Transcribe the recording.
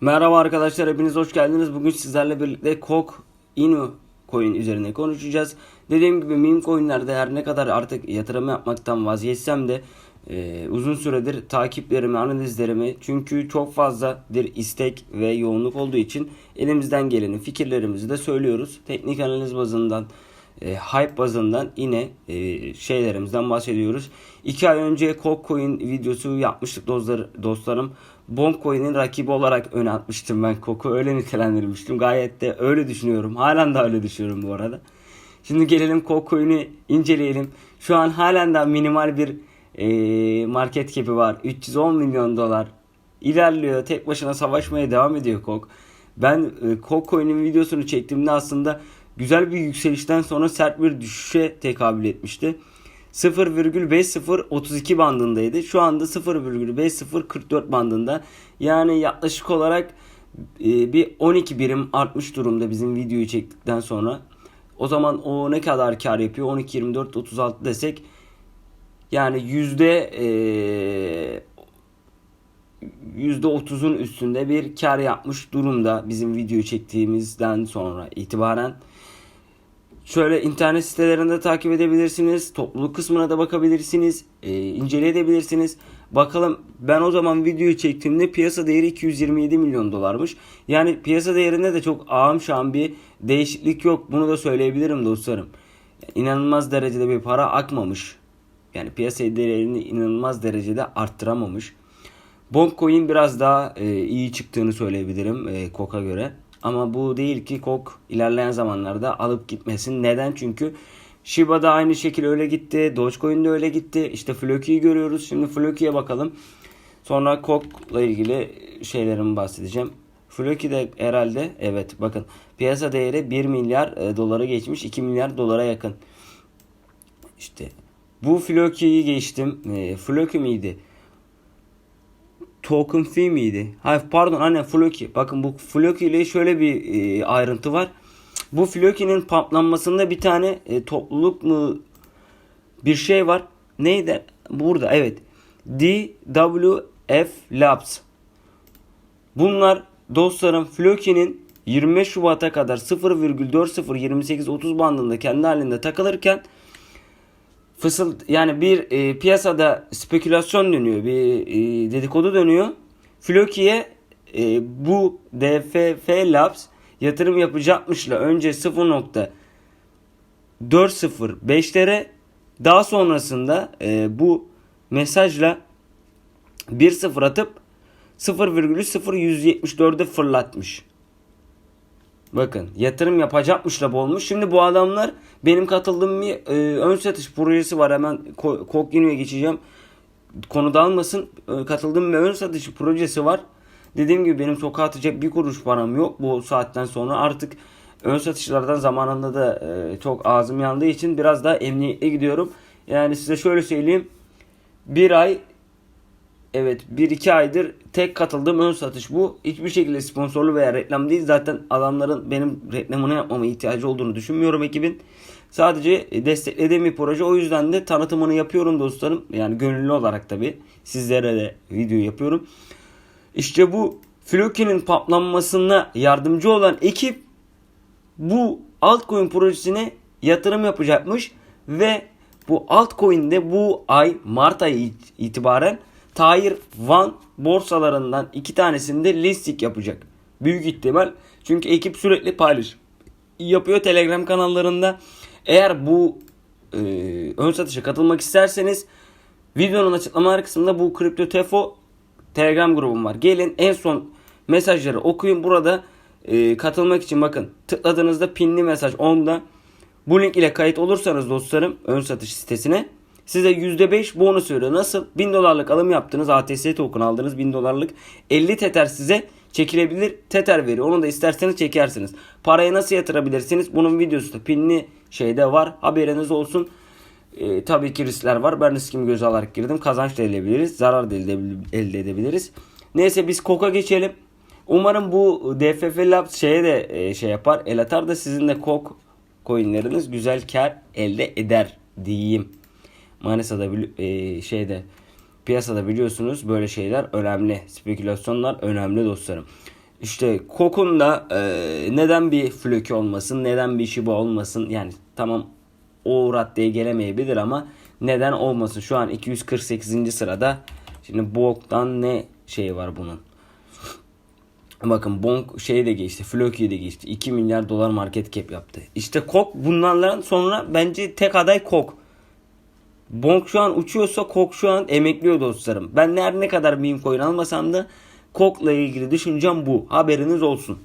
Merhaba arkadaşlar hepiniz hoş geldiniz. Bugün sizlerle birlikte Kok Inu coin üzerine konuşacağız. Dediğim gibi meme coinlerde her ne kadar artık yatırım yapmaktan vazgeçsem de e, uzun süredir takiplerimi, analizlerimi çünkü çok fazladır istek ve yoğunluk olduğu için elimizden geleni fikirlerimizi de söylüyoruz. Teknik analiz bazından e, hype bazından yine e, şeylerimizden bahsediyoruz. 2 ay önce Coin videosu yapmıştık dostlar, dostlarım. Boncoin'in rakibi olarak öne atmıştım ben Coco öyle nitelendirmiştim. Gayet de öyle düşünüyorum. Halen de öyle düşünüyorum bu arada. Şimdi gelelim Cocoin'i inceleyelim. Şu an halen daha minimal bir e, market cap'i var. 310 milyon dolar. İlerliyor. Tek başına savaşmaya devam ediyor Kok. Ben e, Cocoin'in videosunu çektiğimde aslında güzel bir yükselişten sonra sert bir düşüşe tekabül etmişti. 0,5032 bandındaydı. Şu anda 0,5044 bandında. Yani yaklaşık olarak e, bir 12 birim artmış durumda bizim videoyu çektikten sonra. O zaman o ne kadar kar yapıyor? 12, 24, 36 desek yani yüzde e, %30'un üstünde bir kar yapmış durumda bizim videoyu çektiğimizden sonra itibaren. Şöyle internet sitelerinde takip edebilirsiniz. Topluluk kısmına da bakabilirsiniz. E, inceleyebilirsiniz. Bakalım ben o zaman videoyu çektiğimde piyasa değeri 227 milyon dolarmış. Yani piyasa değerinde de çok ağım şam bir değişiklik yok. Bunu da söyleyebilirim dostlarım. İnanılmaz derecede bir para akmamış. Yani piyasa değerini inanılmaz derecede arttıramamış. Boncoin biraz daha e, iyi çıktığını söyleyebilirim e, Kok'a göre. Ama bu değil ki Kok ilerleyen zamanlarda alıp gitmesin. Neden? Çünkü Shiba da aynı şekilde öyle gitti. Dogecoin de öyle gitti. İşte Floki'yi görüyoruz. Şimdi Floki'ye bakalım. Sonra Kok'la ilgili şeylerimi bahsedeceğim. Floki de herhalde evet bakın piyasa değeri 1 milyar e, dolara geçmiş 2 milyar dolara yakın. İşte bu Floki'yi geçtim. E, Floki miydi? Token fee miydi? Hayır pardon anne Floki. Bakın bu Floki ile şöyle bir e, ayrıntı var. Bu Floki'nin pamplanmasında bir tane e, topluluk mu bir şey var. Neydi? Burada evet. DWF Labs. Bunlar dostlarım Floki'nin 25 Şubat'a kadar 0,402830 bandında kendi halinde takılırken fısıl yani bir e, piyasada spekülasyon dönüyor, bir e, dedikodu dönüyor. Floki'ye e, bu DFF Labs yatırım yapacakmışla önce 0.405'lere daha sonrasında e, bu mesajla 1.0 atıp 0,0174'e fırlatmış. Bakın yatırım yapacakmışla olmuş. Şimdi bu adamlar benim katıldığım bir e, ön satış projesi var. Hemen Kokino'ya geçeceğim. Konu dağılmasın. E, katıldığım bir ön satış projesi var. Dediğim gibi benim sokağa atacak bir kuruş param yok bu saatten sonra. Artık ön satışlardan zamanında da e, çok ağzım yandığı için biraz daha emniyetli gidiyorum. Yani size şöyle söyleyeyim. Bir ay Evet 1-2 aydır tek katıldığım ön satış bu. Hiçbir şekilde sponsorlu veya reklam değil. Zaten adamların benim reklamını yapmama ihtiyacı olduğunu düşünmüyorum ekibin. Sadece desteklediğim bir proje. O yüzden de tanıtımını yapıyorum dostlarım. Yani gönüllü olarak tabi. Sizlere de video yapıyorum. İşte bu Floki'nin patlanmasına yardımcı olan ekip bu altcoin projesine yatırım yapacakmış ve bu altcoin'de bu ay Mart ayı itibaren Tahir Van borsalarından iki tanesinde listing yapacak. Büyük ihtimal. Çünkü ekip sürekli paylaş yapıyor Telegram kanallarında. Eğer bu e, ön satışa katılmak isterseniz videonun açıklamalar kısmında bu Kripto Tefo Telegram grubum var. Gelin en son mesajları okuyun. Burada e, katılmak için bakın tıkladığınızda pinli mesaj onda. Bu link ile kayıt olursanız dostlarım ön satış sitesine size %5 bonus veriyor. Nasıl? 1000 dolarlık alım yaptınız. ATS token aldınız 1000 dolarlık. 50 teter size çekilebilir teter veriyor. Onu da isterseniz çekersiniz. Parayı nasıl yatırabilirsiniz? Bunun videosu da pinli şeyde var. Haberiniz olsun. Ee, tabii ki riskler var. Ben riskimi göze alarak girdim. Kazanç da elde edebiliriz. Zarar da elde edebiliriz. Neyse biz koka geçelim. Umarım bu DFF Labs şeye de e, şey yapar. El atar da sizin de kok coinleriniz güzel kar elde eder diyeyim. Manisa'da e, şeyde piyasada biliyorsunuz böyle şeyler önemli. Spekülasyonlar önemli dostlarım. İşte Kok'un da e, neden bir flöki olmasın, neden bir Shiba olmasın. Yani tamam o raddeye gelemeyebilir ama neden olmasın. Şu an 248. sırada. Şimdi Bok'tan ne şey var bunun? Bakın Bonk şey de geçti. Floki de geçti. 2 milyar dolar market cap yaptı. İşte Kok bunlardan sonra bence tek aday Kok. Bonk şu an uçuyorsa Kok şu an emekliyor dostlarım. Ben her ne kadar meme coin almasam da Kok'la ilgili düşüncem bu. Haberiniz olsun.